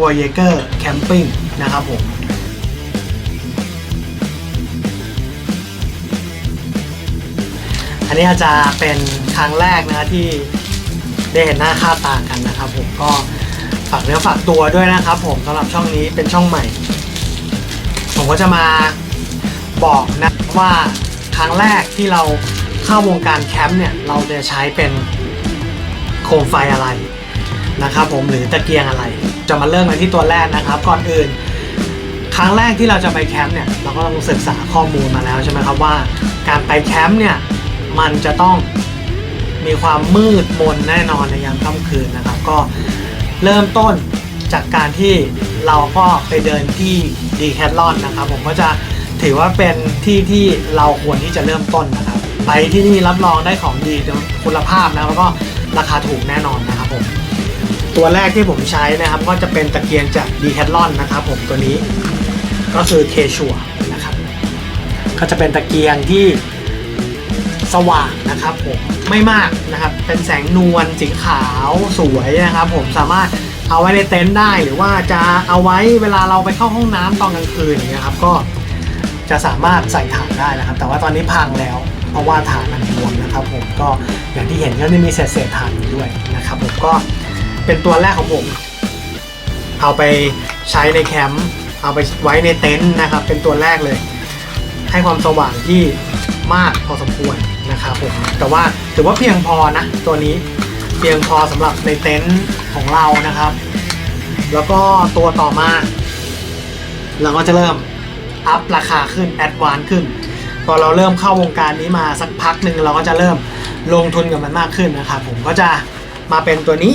Voyager Camping นะครับผมอันนี้อาจจะเป็นครั้งแรกนะที่ได้เห็นหน้าค่าตากันนะครับผมก็ฝากเนื้อฝากตัวด้วยนะครับผมสำหรับช่องนี้เป็นช่องใหม่ ผมก็จะมาบอกนะว่าครั้งแรกที่เราเข้าวงการแคมป์เนี่ยเราจะใช้เป็นโคมไฟอะไร นะครับผมหรือตะเกียงอะไร จะมาเริ่มกันที่ตัวแรกนะครับ ก่อนอื่น ครั้งแรกที่เราจะไปแคมป์เนี่ยเราก็ต้องศึกษาข้อมูลมาแล้วใช่ไหมครับว่า การไปแคมป์เนี่ยมันจะต้องมีความมืดมนแน่นอนในยามค่ำคืนนะครับ ก็เริ่มต้นจากการที่เราก็ไปเดินที่ดีแคทลอนนะครับ ผมก็จะถือว่าเป็นที่ที่เราควรที่จะเริ่มต้นนะครับ ไปที่นี่รับรองได้ของดีคุณภาพนะแล้วก็ราคาถูกแน่นอนนะครับผม ตัวแรกที่ผมใช้นะครับ ก็จะเป็นตะเกียงจากดีแคทลอนนะครับผมตัวนี้ก็คือเคชัวนะครับ ก็จะเป็นตะเกียงที่สว่างนะครับผมไม่มากนะครับ เป็นแสงนวลสีขาวสวยนะครับ ผมสามารถเอาไว้ในเต็นท์ได้หรือว่าจะเอาไว้เวลาเราไปเข้าห้องน้ำตอนกลางคืนอย่างเงี้ยครับก็จะสามารถใส่ถ่านได้นะครับ แต่ว่าตอนนี้พังแล้ว เพราะว่าถ่านมันบวมนะครับ ผมก็อย่างที่เห็นก็จะมีเศษเศษถ่านอยู่ด้วยนะครับ ผมก็ เป็นตัวแรกของผม เอาไปใช้ในแคมป์เอาไปไว้ในเต็นท์นะครับ เป็นตัวแรกเลย ให้ความสว่างที่มากพอสมควรนะครับผมแต่ว่าถือว่าเพียงพอนะ ตัวนี้เพียงพอสำหรับในเต็นท์ของเรานะครับ แล้วก็ตัวต่อมาเราก็จะเริ่มอัพราคาขึ้นแอดวานซ์ขึ้นพอเราเริ่มเข้าวงการนี้มาสักพักหนึ่งเราก็จะเริ่มลงทุนกับมันมากขึ้นนะครับผมก็จะมาเป็นตัวนี้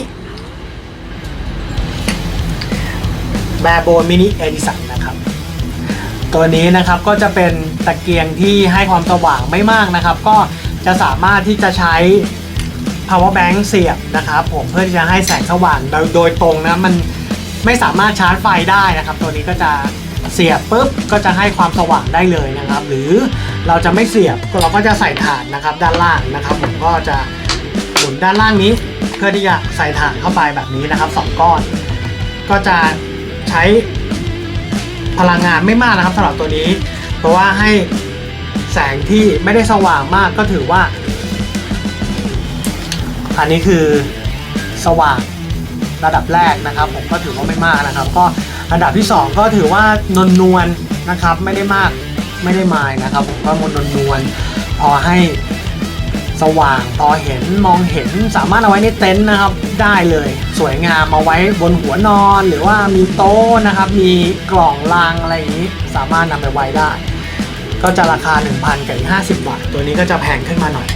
แบโบมินิเอดิสันนะครับ ตัวนี้นะครับก็จะเป็นตะเกียงที่ให้ความสว่างไม่มากนะครับ ก็จะสามารถที่จะใช้ power bank เสียบนะครับ ผมเพื่อที่จะให้แสงสว่างโดยตรงนะมันไม่สามารถชาร์จไฟได้นะครับ ตัวนี้ก็จะเสียบปุ๊บก็จะให้ความสว่างได้เลยนะครับ หรือเราจะไม่เสียบเราก็จะใส่ถ่านนะครับ ด้านล่างนะครับ ผมก็จะหมุนด้านล่างนี้ เพื่อที่จะใส่ถ่านเข้าไปแบบนี้นะครับสองก้อน ก็จะ ใช้พลังงานไม่มากนะครับสำหรับตัวนี้ เพราะว่าให้แสงที่ไม่ได้สว่างมากก็ถือว่า อันนี้คือสว่างระดับแรกนะครับ ผมก็ถือว่าไม่มากนะครับ ก็อันดับที่ 2 ก็ถือว่านวลนวลๆนะครับ ไม่ได้มากไม่ได้มายนะครับ ผมก็มนนวลๆพอให้ สว่างพอเห็นมองเห็นสามารถเอาไว้ในเต็นท์นะครับได้เลย สวยงามเอาไว้บนหัวนอน หรือว่ามีโต๊ะนะครับ มีกล่องรางอะไรอย่างนี้ สามารถนำไปไว้ได้ ก็จะราคา 1,000กับอีก50บาทตัวนี้ก็จะแพงขึ้นมาหน่อย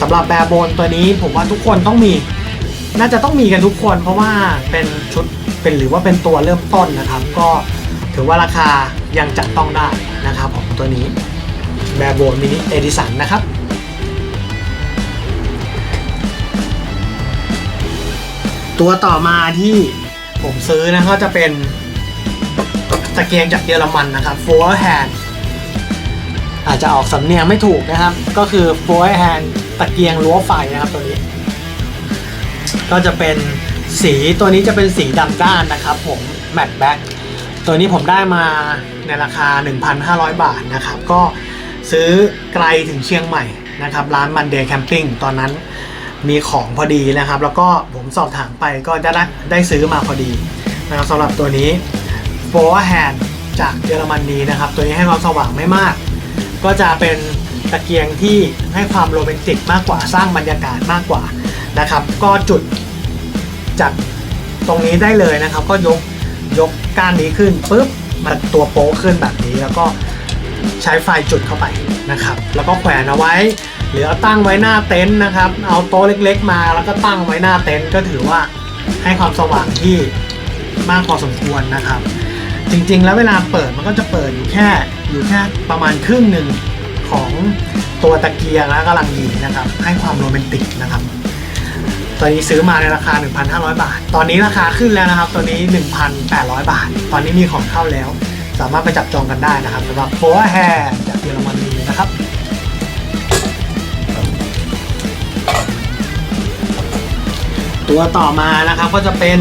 สำหรับแบร์โบนตัวนี้ผมว่าทุกคนต้องมี น่าจะต้องมีกันทุกคน เพราะว่าเป็นชุดเป็นหรือว่าเป็นตัวเริ่มต้นนะครับ ก็ถือว่าราคายังจับต้องได้นะครับผมตัวนี้แบร์โบนมินิเอดิสันนะครับ ตัวต่อมาที่ผมซื้อนะก็จะเป็นตะเกียงจากเยอรมันนะครับ Four Hand อาจจะออกสำเนียงไม่ถูกนะครับ ก็คือ Four Hand ตะเกียงรั้วไฟนะครับตัวนี้ ก็จะเป็นสีตัวนี้จะเป็นสีดำด้านนะครับ ผมแมตต์แบ็คตัวนี้ผมได้มาในราคา 1,500 บาทนะครับ ก็ซื้อไกลถึงเชียงใหม่นะครับ ร้านมันเดย์แคมปิ้งตอนนั้น มีของพอดีนะครับ แล้วก็ผมสอบถามไปก็จะได้ได้ซื้อมาพอดีนะครับสำหรับตัวนี้ f o r Hand จากเยอรมนีนะครับ ตัวนี้ให้ความสว่างไม่มาก ก็จะเป็นตะเกียงที่ให้ความโรแมนติกมากกว่าสร้างบรรยากาศมากกว่านะครับ ก็จุดจากตรงนี้ได้เลยนะครับ ก็ยกยกก้านนี้ขึ้นปุ๊บมันตัวโป๊ขึ้นแบบนี้แล้วก็ใช้ไฟจุดเข้าไปนะครับ แล้วก็แขวนเอาไว้ หรือเอาตั้งไว้หน้าเต็นท์นะครับ เอาโต๊ะเล็กๆมาแล้วก็ตั้งไว้หน้าเต็นท์ก็ถือว่าให้ความสว่างที่มากพอสมควรนะครับ จริงๆ แล้วเวลาเปิดมันก็จะเปิดอยู่แค่อยู่แค่ประมาณครึ่งหนึ่งของตัวตะเกียงแล้วกำลังดีนะครับ ให้ความโรแมนติกนะครับตัวนี้ซื้อมาในราคา 1,500 บาท ตอนนี้ราคาขึ้นแล้วนะครับ ตัวนี้ 1,800 บาท ตอนนี้มีของเข้าแล้ว สามารถไปจับจองกันได้นะครับสำหรับโฟร์แฮร์จากเยอรมนีนะครับ ตัวต่อมานะครับก็จะเป็น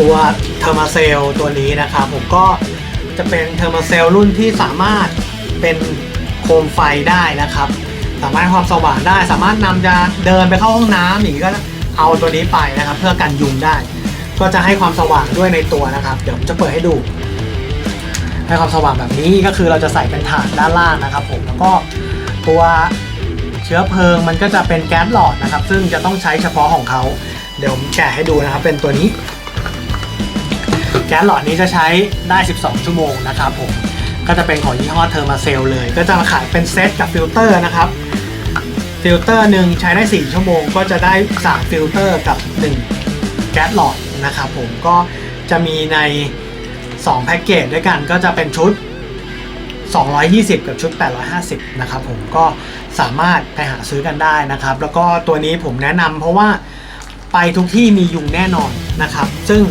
ตัวเทอร์มาเซลตัวนี้นะครับ ผมก็จะเป็นเทอร์มาเซลรุ่นที่สามารถเป็นโคมไฟได้นะครับ สามารถความสว่างได้ สามารถนำจะเดินไปเข้าห้องน้ำอย่างนี้ก็เอาตัวนี้ไปนะครับ เพื่อกันยุงได้ ก็จะให้ความสว่างด้วยในตัวนะครับ เดี๋ยวผมจะเปิดให้ดู ให้ความสว่างแบบนี้ก็คือเราจะใส่เป็นถาดด้านล่างนะครับ ผมแล้วก็ตัว เชื้อเพลิงมันก็จะเป็นแก๊สหลอดนะครับ ซึ่งจะต้องใช้เฉพาะของเขา เดี๋ยวผมแกะให้ดูนะครับ เป็นตัวนี้ แก๊สหลอดนี้จะใช้ได้ 12 ชั่วโมงนะครับผม ก็จะเป็นของยี่ห้อเทอร์มาเซลเลย ก็จะมาขายเป็นเซตกับฟิลเตอร์นะครับฟิลเตอร์หนึ่งใช้ได้ 4 ชั่วโมง ก็จะได้3ฟิลเตอร์กับ 1 แก๊สหลอดนะครับผมก็จะมีใน 2 แพ็กเกจด้วยกันก็จะเป็นชุด 220 กับชุด 850 นะครับผมก็สามารถไปหาซื้อกันได้นะครับ แล้วก็ตัวนี้ผมแนะนำเพราะว่าไปทุกที่มียุงแน่นอนนะครับ ซึ่ง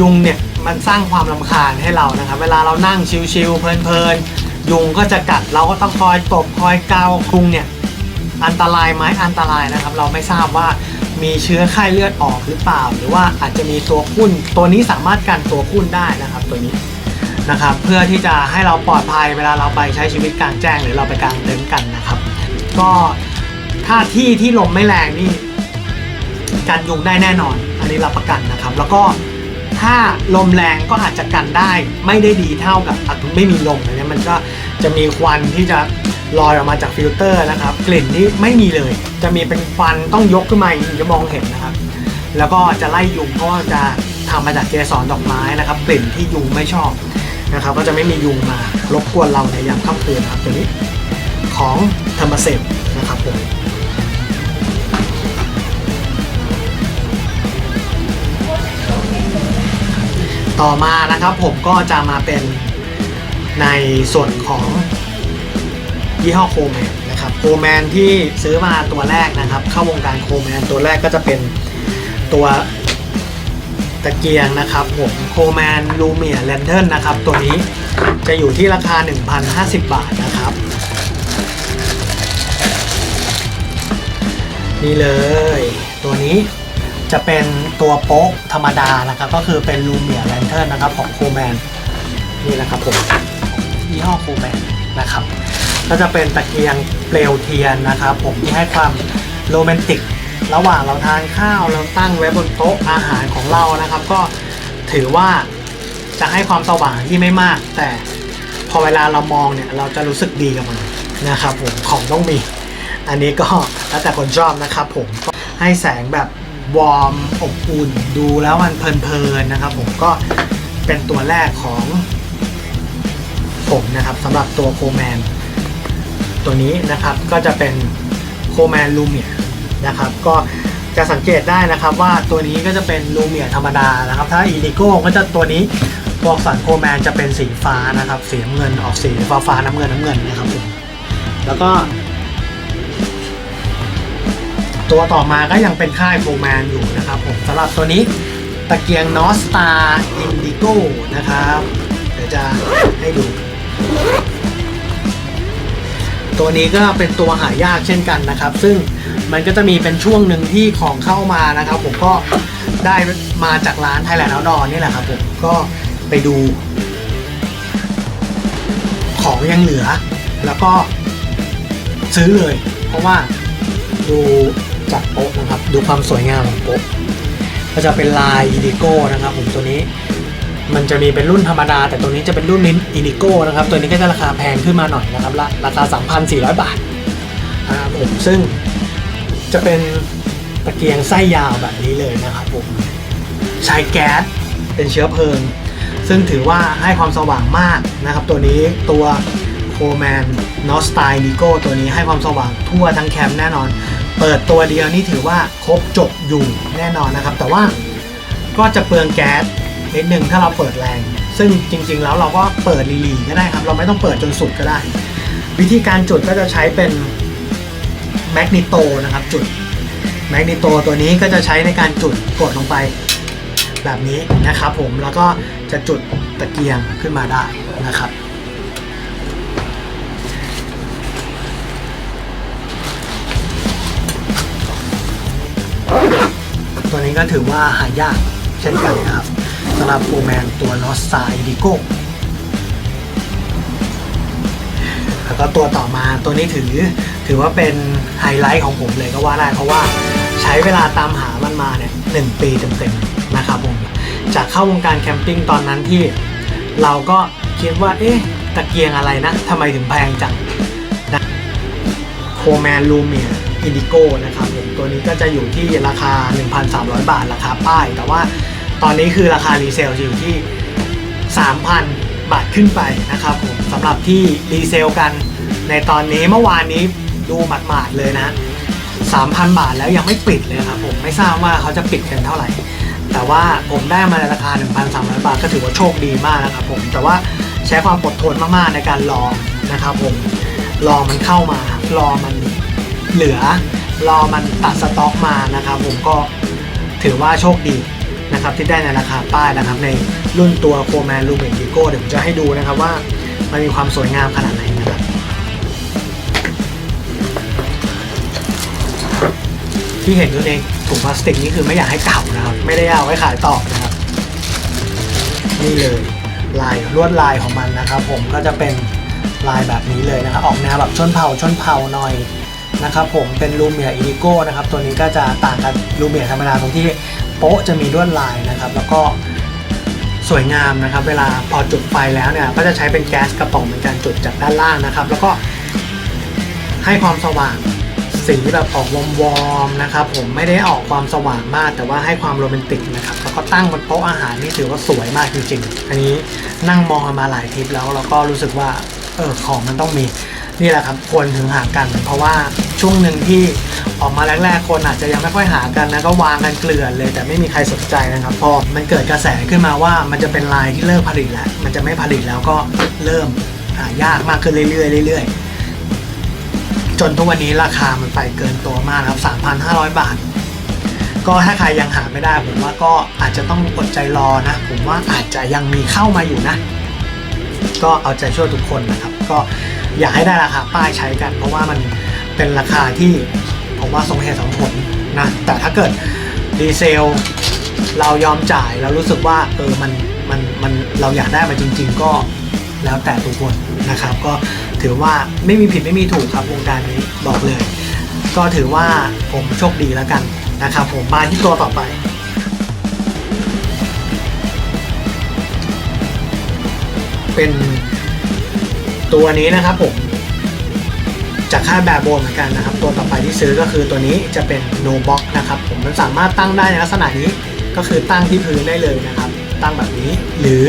ยุงเนี่ยมันสร้างความรำคาญให้เรานะครับ เวลาเรานั่งชิลๆเพลินๆ ยุงก็จะกัดเราก็ต้องคอยตบคอยเกาคุงเนี่ยอันตรายไหมอันตรายนะครับ เราไม่ทราบว่ามีเชื้อไข้เลือดออกหรือเปล่า หรือว่าอาจจะมีตัวคุ้นตัวนี้สามารถกันตัวคุ้นได้นะครับตัวนี้ นะครับเพื่อที่จะให้เราปลอดภัยเวลาเราไปใช้ชีวิตกลางแจ้ง หรือเราไปกลางเต็นท์กันนะครับ ก็ถ้าที่ที่ลมไม่แรงนี่กันยุงได้แน่นอน อันนี้รับประกันนะครับ แล้วก็ถ้าลมแรงก็อาจจะกันได้ ไม่ได้ดีเท่ากับไม่มีลมอะไรเงี้ยมันก็จะมีควันที่จะลอยออกมาจากฟิลเตอร์นะครับ กลิ่นที่ไม่มีเลย จะมีเป็นควันต้องยกขึ้นมาอย่างนี้ถึงจะมองเห็นนะครับ แล้วก็จะไล่ยุงเพราะจะทำมาจากเกสรดอกไม้นะครับ กลิ่นที่ยุงไม่ชอบ นะครับก็จะไม่มียุงมารบกวนเราในยามค่ำคืนนะครับตัวนี้ของธรรมเซลนะครับผมต่อมานะครับผมก็จะมาเป็นในส่วนของยี่ห้อโคแมนนะครับโคแมนที่ซื้อมาตัวแรกนะครับ เข้าวงการโคแมนตัวแรกก็จะเป็นตัว ตะเกียงนะครับผมโคแมนลูเมียแลนเทิร์นนะครับ ตัวนี้จะอยู่ที่ราคา 1,050 บาทนะครับ นี่เลย ตัวนี้จะเป็นตัวโป๊ะธรรมดานะครับ ก็คือเป็นลูเมียแลนเทิร์นนะครับของโคแมนนี่นะครับผมยี่ห้อโคแมนนะครับก็จะเป็นตะเกียงเปลวเทียนนะครับ ผมที่ให้ความโรแมนติก ระหว่างเราทานข้าวเราตั้งไว้บนโต๊ะอาหารของเรานะครับ ก็ถือว่าจะให้ความสว่างที่ไม่มาก แต่พอเวลาเรามองเนี่ยเราจะรู้สึกดีกับมันนะครับผมของต้องมี อันนี้ก็แล้วแต่คนชอบนะครับผมให้แสงแบบวอร์มอบอุ่นดูแล้วมันเพลินๆนะครับผมก็เป็นตัวแรกของผมนะครับสำหรับตัวโคแมนตัวนี้นะครับก็จะเป็นโคแมนลูเมีย นะครับ ก็จะสังเกตได้นะครับว่าตัวนี้ก็จะเป็นลูเมียธรรมดานะครับ ถ้าอีลิโก้ก็จะตัวนี้พวกสันโคแมนจะเป็นสีฟ้านะครับสีน้ำเงินออกสีฟ้าฟ้าน้ำเงินน้ำเงินนะครับผมแล้วก็ ตัวต่อมาก็ยังเป็นค่ายโคแมนอยู่นะครับผมสำหรับตัวนี้ตะเกียงนอสตาอินดิโก้นะครับเดี๋ยวจะให้ดู ตัวนี้ก็เป็นตัวหายากเช่นกันนะครับ ซึ่ง มันก็จะมีเป็นช่วงหนึ่งที่ของเข้ามานะครับ ผมก็ได้มาจากร้านไทยแลนด์เอาดอนี่แหละครับผมก็ไปดู ของยังเหลือ แล้วก็ซื้อเลย เพราะว่าดูจากโป๊ะนะครับ ดูความสวยงามของโป๊ะก็จะเป็นลายอีดิโก้นะครับผมตัวนี้มันจะมีเป็นรุ่นธรรมดา แต่ตัวนี้จะเป็นรุ่นนินอินิโก้นะครับ ตัวนี้ก็จะราคาแพงขึ้นมาหน่อยนะครับ ราคา 3,400 บาทนะครับผมซึ่ง จะเป็นตะเกียงไส้ยาวแบบนี้เลยนะครับผมใช้แก๊สเป็นเชื้อเพลิง ซึ่งถือว่าให้ความสว่างมากนะครับ ตัวนี้ตัวโคแมนนอสไตล์นิโก้ตัวนี้ให้ความสว่างทั่วทั้งแคมป์แน่นอน เปิดตัวเดียวนี่ถือว่าครบจบอยู่แน่นอนนะครับ แต่ว่าก็จะเปลืองแก๊สนิดหนึ่งถ้าเราเปิดแรง ซึ่งจริงๆแล้วเราก็เปิดรีๆก็ได้ครับ เราไม่ต้องเปิดจนสุดก็ได้ วิธีการจุดก็จะใช้เป็น แมกนิโตนะครับจุดแมกนิโตตัวนี้ก็จะใช้ในการจุดกดลงไปแบบนี้นะครับผมแล้วก็จะจุดตะเกียงขึ้นมาได้นะครับ ตัวนี้ก็ถือว่าหายากเช่นกันนะครับสำหรับโฟแมนตัวลอสซาอิดิโกแล้วก็ตัวต่อมาตัวนี้ถือ ถือว่าเป็นไฮไลท์ของผมเลยก็ว่าได้เพราะว่าใช้เวลาตามหามันมาเนี่ยหนึ่งปีเต็มๆนะครับผมจากเข้าวงการแคมปิ้งตอนนั้นที่เราก็คิดว่าเอ๊ะตะเกียงอะไรนะทำไมถึงแพงจังนะโคแมนลูเมียอินดิโก้นะครับผมตัวนี้ก็จะอยู่ที่ราคา 1,300 บาทราคาป้าย แต่ว่าตอนนี้คือราคารีเซลจะอยู่ที่ 3,000 บาทขึ้นไปนะครับผมสำหรับที่รีเซลกันในตอนนี้เมื่อวานนี้ ดูหมาดๆเลยนะ 3,000 บาทแล้วยังไม่ปิดเลยครับผมไม่ทราบว่าเขาจะปิดกันเท่าไหร่ แต่ว่าผมได้มาในราคา 1,300 บาทก็ถือว่าโชคดีมากนะครับผมแต่ว่าใช้ความอดทนมากๆในการรอนะครับผมรอมันเข้ามารอมันเหลือ รอมันตัดสต็อกมานะครับผมก็ถือว่าโชคดีนะครับที่ได้ในราคาป้ายนะครับในรุ่นตัวโ m แมนลูเมนดิโก้เดี๋ยวผมจะให้ดูนะครับว่ามันมีความสวยงามขนาดไหน ที่เห็นอยู่ในถุงพลาสติกนี่คือไม่อยากให้เก่านะครับ ไม่ได้เอาไว้ขายต่อนะครับ นี่เลยลายลวดลายของมันนะครับ ผมก็จะเป็นลายแบบนี้เลยนะครับ ออกแนวแบบชนเผ่าชนเผ่าหน่อยนะครับ ผมเป็นลูเมียอินิโก้นะครับ ตัวนี้ก็จะต่างกับลูเมียธรรมดาตรงที่โป๊ะจะมีลวดลายนะครับ แล้วก็สวยงามนะครับ เวลาพอจุดไฟแล้วเนี่ยก็จะใช้เป็นแก๊สกระป๋องเหมือนกันจุดจากด้านล่างนะครับ แล้วก็ให้ความสว่าง สีแบบออกวอมๆนะครับผมไม่ได้ออกความสว่างมาก แต่ว่าให้ความโรแมนติกนะครับแล้วก็ตั้งบนโต๊ะอาหารนี่ถือว่าสวยมากจริงๆ อันนี้นั่งมองมาหลายทริปแล้วแล้วก็รู้สึกว่าเออของมันต้องมีนี่แหละครับควรถึงหากัน เพราะว่าช่วงหนึ่งที่ออกมาแรกๆคนอาจจะยังไม่ค่อยหากันนะก็วางกันเกลื่อนเลย แต่ไม่มีใครสนใจนะครับพอมันเกิดกระแสขึ้นมาว่ามันจะเป็นลายที่เลิกผลิตแล้ว มันจะไม่ผลิตแล้วก็เริ่มหายากมากขึ้นเรื่อยๆเรื่อยๆ จนทุกวันนี้ราคามันไปเกินตัวมากครับ 3,500 บาท ก็ถ้าใครยังหาไม่ได้ผมว่าก็อาจจะต้องอดใจรอนะ ผมว่าอาจจะยังมีเข้ามาอยู่นะ ก็เอาใจช่วยทุกคนนะครับ ก็อยากให้ได้ราคาป้ายใช้กัน เพราะว่ามันเป็นราคาที่ผมว่าสมเหตุสมผลนะ แต่ถ้าเกิดดีเซลเรายอมจ่ายแล้วรู้สึกว่าเออมันมันมันเราอยากได้มาจริง ๆ ก็แล้วแต่ทุกคนนะครับ ก็ ถือว่าไม่มีผิดไม่มีถูกครับวงการนี้บอกเลย ก็ถือว่าผมโชคดีแล้วกันนะครับผมมาที่ตัวต่อไป เป็นตัวนี้นะครับผมจากค่ายแบบโบนเหมือนกันนะครับ ตัวต่อไปที่ซื้อก็คือตัวนี้จะเป็น no box นะครับผมมันสามารถตั้งได้ในลักษณะนี้ก็คือตั้งที่พื้นได้เลยนะครับ ตั้งแบบนี้หรือ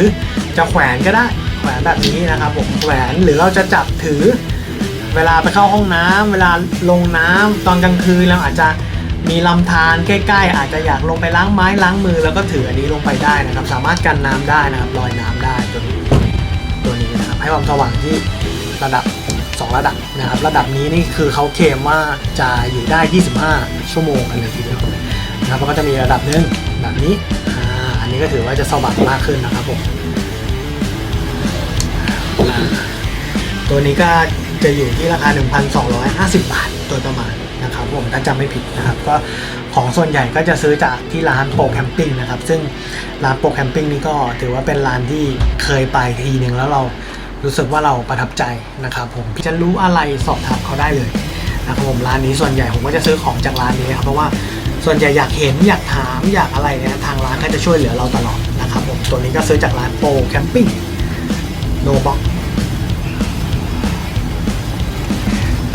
จะแขวนก็ได้ แขวนแบบนี้นะครับผมแขวนหรือเราจะจับถือ เวลาไปเข้าห้องน้ำเวลาลงน้ำตอนกลางคืนเราอาจจะมีลำธารใกล้ๆ อาจจะอยากลงไปล้างไม้ล้างมือแล้วก็ถืออันนี้ลงไปได้นะครับ สามารถกันน้ำได้นะครับลอยน้ำได้ตัวนี้ตัวนี้นะครับให้ความสว่างที่ระดับ 2 ระดับนะครับ ระดับนี้นี่คือเขาเคลมว่าจะอยู่ได้ 25 ชั่วโมงกันเลยทีเดียวนะครับแล้วก็จะมีระดับหนึงแบบนี้อ่าอันนี้ก็ถือว่าจะสว่างมากขึ้นนะครับผม ตัวนี้ก็จะอยู่ที่ราคา 1,250 บาทโดยประมาณนะครับผมถ้าจำไม่ผิดนะครับ ก็ของส่วนใหญ่ก็จะซื้อจากที่ร้านโปรแคมปิ้งนะครับ ซึ่งร้านโปรแคมปิ้งนี่ก็ถือว่าเป็นร้านที่เคยไปทีหนึ่งแล้วเรารู้สึกว่าเราประทับใจนะครับผมจะรู้อะไรสอบถามเขาได้เลยนะครับผมร้านนี้ส่วนใหญ่ผมก็จะซื้อของจากร้านนี้ครับเพราะว่าส่วนใหญ่อยากเห็นอยากถามอยากอะไรเนี่ยทางร้านก็จะช่วยเหลือเราตลอดนะครับผมตัวนี้ก็ซื้อจากร้านโปรแคมปิ้ง โนบ็อก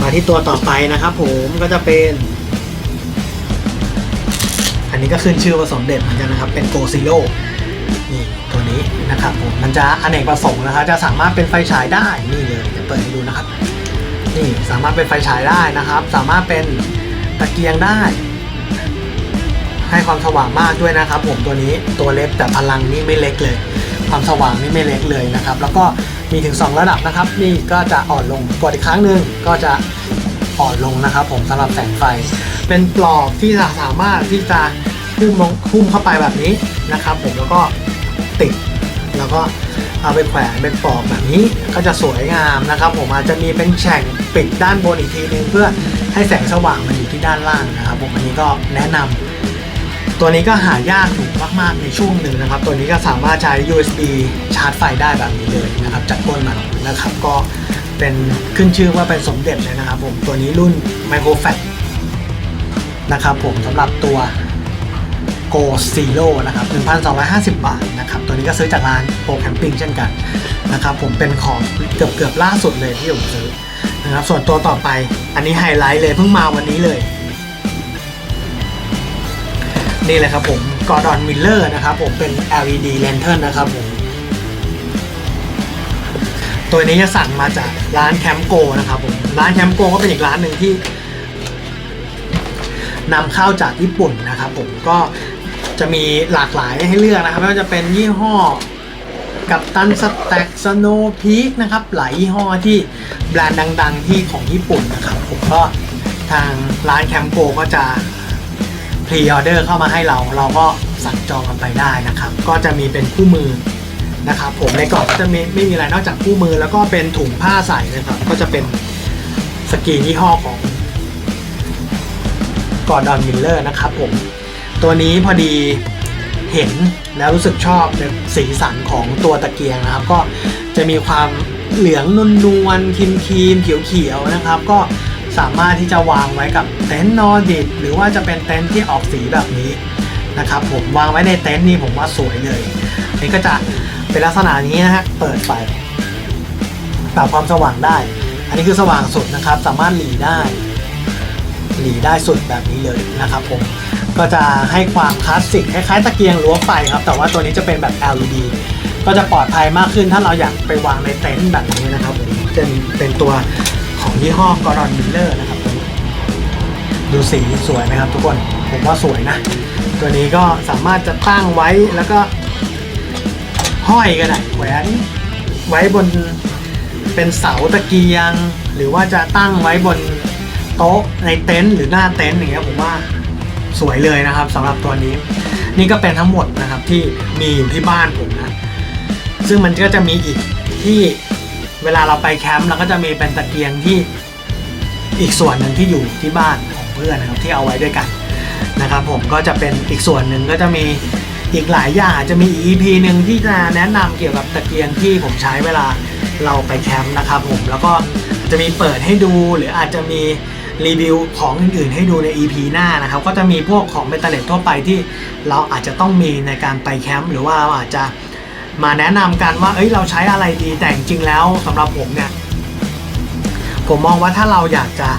มาที่ตัวต่อไปนะครับผมก็จะเป็น อันนี้ก็ขึ้นชื่อว่าสมเด็จเหมือนกันนะครับ เป็นโกซิโ o นี่ตัวนี้นะครับผมมันจะอเนกประสงค์นะครับจะสามารถเป็นไฟฉายได้นี่เลยจะเปิดให้ดูนะครับ นี่สามารถเป็นไฟฉายได้นะครับ สามารถเป็นตะเกียงได้ ให้ความสว่างมากด้วยนะครับ ผมตัวนี้ตัวเล็กแต่พลังนี่ไม่เล็กเลย ความสว่างนี่ไม่เล็กเลยนะครับ แล้วก็มีถึง 2 ระดับนะครับ นี่ก็จะอ่อนลงกดอีกครั้งหนึ่งก็จะอ่อนลงนะครับ ผมสำหรับแสงไฟ เป็นปลอกที่จะสามารถที่จะพุ่มลงพุ่มเข้าไปแบบนี้นะครับ ผมแล้วก็ติดแล้วก็เอาไปแขวนเป็นปลอกแบบนี้ก็จะสวยงามนะครับ ผมอาจจะมีเป็นแฉ่งปิดด้านบนอีกทีนึงเพื่อให้แสงสว่างมันอยู่ที่ด้านล่างนะครับ ผมอันนี้ก็แนะนำ ตัวนี้ก็หายากอยู่มาก ๆ ในช่วงหนึ่งนะครับ ตัวนี้ก็สามารถใช้ USB ชาร์จไฟได้แบบนี้เลยนะครับจากก้นมันนะครับ ก็เป็นขึ้นชื่อว่าเป็นสมเด็จเลยนะครับ ผมตัวนี้รุ่น Micro Fat นะครับผมสำหรับตัว Go Zero นะครับ 1,250 บาทนะครับ ตัวนี้ก็ซื้อจากร้านโปรแคมปิ้งเช่นกันนะครับ ผมเป็นของเกือบเกือบล่าสุดเลยที่ผมซื้อนะครับ ส่วนตัวต่อไปอันนี้ไฮไลท์เลยเพิ่งมาวันนี้เลย นี่เลยครับผมกอร์ดอนมิลเลอร์นะครับผมเป็น LED lantern นะครับผมตัวนี้จะสั่งมาจากร้านแคมโกนะครับผมร้านแคมโกก็เป็นอีกร้านหนึ่งที่นำเข้าจากญี่ปุ่นนะครับผมก็จะมีหลากหลายให้เลือกนะครับไม่ว่าจะเป็นยี่ห้อกับตันสแต็กสโนพีคนะครับหลายยี่ห้อที่แบรนด์ดัง ๆ ที่ของญี่ปุ่นนะครับผมก็ทางร้านแคมโกก็จะ พรีออเดอร์เข้ามาให้เรา เราก็สั่งจองกันไปได้นะครับ ก็จะมีเป็นคู่มือนะครับ ผมในกล่องก็จะไม่ไม่มีอะไรนอกจากคู่มือ แล้วก็เป็นถุงผ้าใส่นะครับ ก็จะเป็นสกรีนยี่ห้อของกอร์ดอนมิลเลอร์นะครับผม ตัวนี้พอดีเห็นแล้วรู้สึกชอบในสีสันของตัวตะเกียงนะครับ ก็จะมีความเหลืองนวลนวลครีมครีมเขียวเขียวๆนะครับ ก็ สามารถที่จะวางไว้กับเต็นท์นอนดิบหรือว่าจะเป็นเต็นท์ที่ออกสีแบบนี้นะครับผมวางไว้ในเต็นท์นี่ผมว่าสวยเลยนี่ก็จะเป็นลักษณะนี้นะฮะเปิดไฟปรับความสว่างได้ อันนี้คือสว่างสุดนะครับ สามารถหลีได้หลีได้สุดแบบนี้เลยนะครับผมก็จะให้ความคลาสสิกคล้ายๆตะเกียงรั้วไฟครับ แต่ว่าตัวนี้จะเป็นแบบ LED ก็จะปลอดภัยมากขึ้นถ้าเราอยากไปวางในเต็นท์แบบนี้นะครับผมจะเป็นตัว ยี่ห้อกอรอนมิลเลอร์นะครับตัวนี้ดูสีสวยไหมครับทุกคน ผมว่าสวยนะ ตัวนี้ก็สามารถจะตั้งไว้แล้วก็ห้อยก็ได้แขวนไว้บนเป็นเสาตะเกียง หรือว่าจะตั้งไว้บนโต๊ะในเต็นท์หรือหน้าเต็นท์อย่างเงี้ยผมว่าสวยเลยนะครับสำหรับตัวนี้ นี่ก็เป็นทั้งหมดนะครับที่มีอยู่ที่บ้านผมนะ ซึ่งมันก็จะมีอีกที่ เวลาเราไปแคมป์เราก็จะมีเป็นตะเกียงที่อีกส่วนหนึ่งที่อยู่ที่บ้านของเพื่อนนะครับที่เอาไว้ด้วยกันนะครับผมก็จะเป็นอีกส่วนหนึ่งก็จะมีอีกหลายอย่างอาจจะมีอีก EP หนึ่งที่จะแนะนำเกี่ยวกับตะเกียงที่ผมใช้เวลาเราไปแคมป์นะครับผมแล้วก็จะมีเปิดให้ดูหรืออาจจะมีรีวิวของอื่นๆให้ดูใน EP หน้านะครับ ก็จะมีพวกของเบตเตอร์เลตทั่วไปที่เราอาจจะต้องมีในการไปแคมป์หรือว่าเราอาจจะ มาแนะนำกันว่าเอ้ยเราใช้อะไรดีแต่จริงๆแล้วสำหรับผมเนี่ยผมมองว่าถ้าเราอยากจะ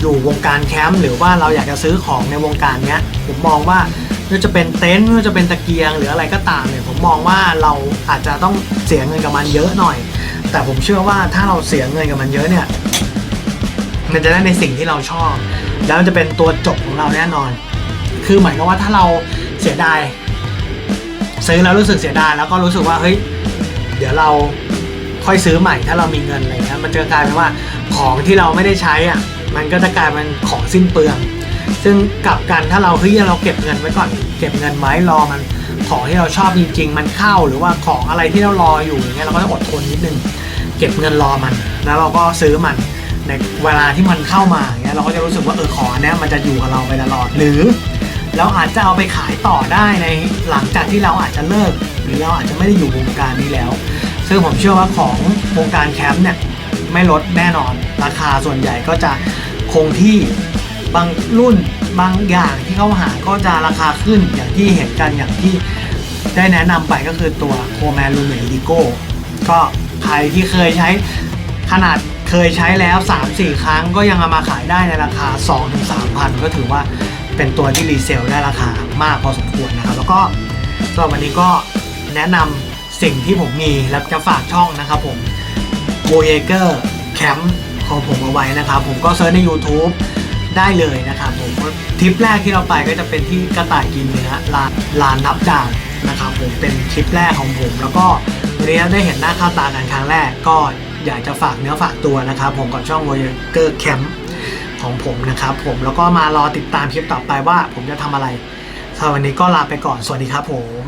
อยู่วงการแคมป์หรือว่าเราอยากจะซื้อของในวงการเนี้ยผมมองว่าไม่ว่าจะเป็นเต็นท์ไม่ว่าจะเป็นตะเกียงหรืออะไรก็ตามเนี่ยผมมองว่าเราอาจจะต้องเสียเงินกับมันเยอะหน่อย แต่ผมเชื่อว่าถ้าเราเสียเงินกับมันเยอะเนี่ยมันจะได้ในสิ่งที่เราชอบ แล้วมันจะเป็นตัวจบของเราแน่นอน คือหมายความว่าถ้าเราเสียดาย ซื้อแล้วรู้สึกเสียดายแล้วก็รู้สึกว่าเฮ้ยเดี๋ยวเราค่อยซื้อใหม่ถ้าเรามีเงินอะไรเงี้ยมันจะกลายเป็นว่าของที่เราไม่ได้ใช้อะมันก็จะกลายเป็นของสิ้นเปลือง ซึ่งกลับกันถ้าเราเฮ้ยเราเก็บเงินไว้ก่อนเก็บเงินไว้รอมันของที่เราชอบจริงๆ มันเข้าหรือว่าของอะไรที่เรารออยู่อย่างเงี้ยเราก็ต้องอดทนนิดนึงเก็บเงินรอมัน แล้วเราก็ซื้อมันในเวลาที่มันเข้ามาอย่างเงี้ยเราก็จะรู้สึกว่าเออของนเนี้ยมันจะอยู่กับเราไปตลอดหรือ เราอาจจะเอาไปขายต่อได้ในหลังจากที่เราอาจจะเลิก หรือเราอาจจะไม่ได้อยู่วงการนี้แล้ว ซึ่งผมเชื่อว่าของวงการแคมป์เนี่ยไม่ลดแน่นอน ราคาส่วนใหญ่ก็จะคงที่บางรุ่นบางอย่างที่เขาหาก็จะราคาขึ้นอย่างที่เห็นกันอย่างที่ได้แนะนำไปก็คือตัวโคแมนลูเมดิโก้ก็ใครที่เคยใช้ขนาดเคยใช้แล้ว 3-4 ครั้งก็ยังเอามาขายได้ในราคา 2-3,000ก็ถือว่า เป็นตัวที่รีเซลได้ราคามากพอสมควรนะครับ แล้วก็สำหรับวันนี้ก็แนะนำสิ่งที่ผมมีแล้วจะฝากช่องนะครับผมโ o เยเกอร์แคมป์ของผมเอาไว้นะครับ ผมก็เซิร์ชใน YouTube ได้เลยนะครับผมทริปแรกที่เราไปก็จะเป็นที่กระต่ายกินเนื้อลานลานนับดาวนะครับผมเป็นทริปแรกของผม แล้วก็วันนี้ได้เห็นหน้าค่าตากันครั้งแรกก็อยากจะฝากเนื้อฝากตัวนะครับผมกับช่อง Voyager Camp ของผมนะครับ ผมแล้วก็มารอติดตามคลิปต่อไปว่าผมจะทำอะไรสำหรับวันนี้ก็ลาไปก่อนสวัสดีครับผม